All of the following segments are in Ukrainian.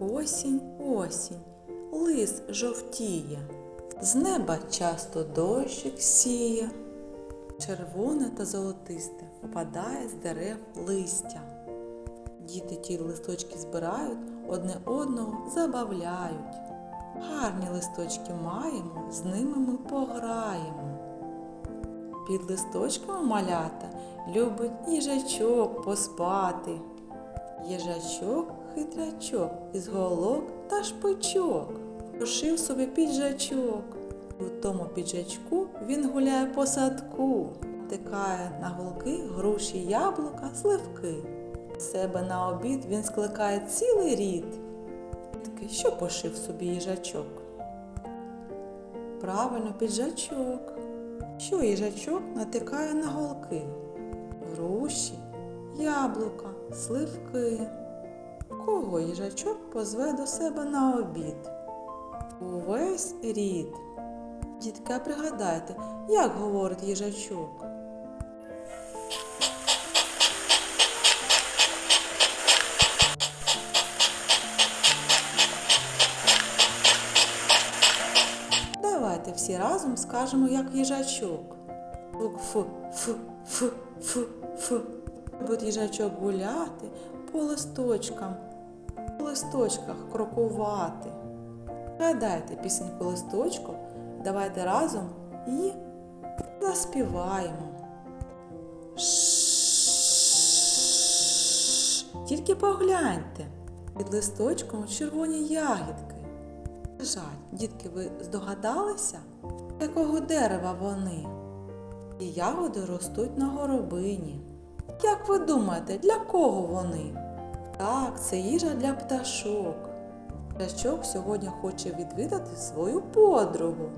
Осінь, осінь, лис жовтіє, з неба часто дощик сіє. Червоне та золотисте опадає з дерев листя. Діти ті листочки збирають, одне одного забавляють. Гарні листочки маємо, з ними ми пограємо. Під листочками малята любить їжачок поспати. Їжачок хитрячок із голок та шпичок. Пошив собі піджачок. У тому піджачку він гуляє по садку, тикає на голки груші, яблука, сливки. Себе на обід він скликає цілий рід. Що пошив собі їжачок? Правильно, піджачок. Що їжачок натикає на голки? Груші, яблука, сливки. Кого їжачок позве до себе на обід? Увесь рід. Дітки, а пригадайте, як говорить їжачок? Давайте всі разом скажемо, як їжачок. Звук Ф, Ф. Буде їжачок гуляти по листочкам, по листочках крокувати. Згадайте пісеньку листочку, давайте разом і заспіваємо. Тільки погляньте, під листочком червоні ягідки. Жаль, дітки, ви здогадалися, якого дерева вони? І ягоди ростуть на горобині. Як ви думаєте, для кого вони? Так, це їжа для пташок. Пташок сьогодні хоче відвідати свою подругу,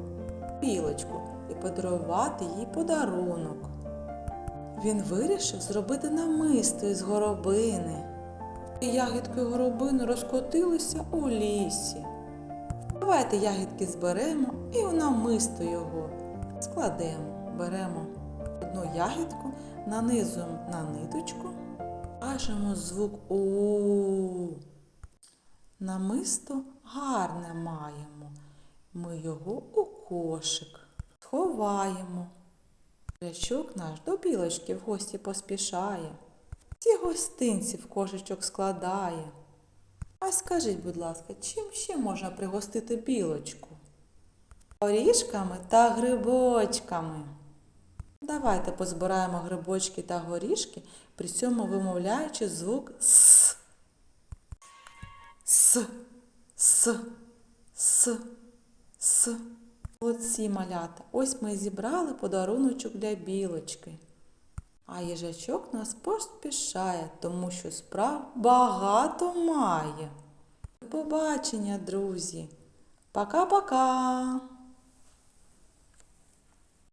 білочку, і подарувати їй подарунок. Він вирішив зробити намисто із горобини. І ягідки горобини розкотилися у лісі. Давайте ягідки зберемо і у намисто його складемо. Беремо одну ягідку, нанизуємо на ниточку, кажемо звук У. Намисто гарне маємо. Ми його у кошик сховаємо. Рячок наш до білочки в гості поспішає. Ці гостинці в кошечок складає. А скажіть, будь ласка, чим ще можна пригостити білочку? Горішками та грибочками. Давайте позбираємо грибочки та горішки, при цьому вимовляючи звук С. С, С, С, С. Оці малята. Ось ми зібрали подаруночок для білочки. А їжачок нас поспішає, тому що справ багато має. До побачення, друзі. Пока-пока!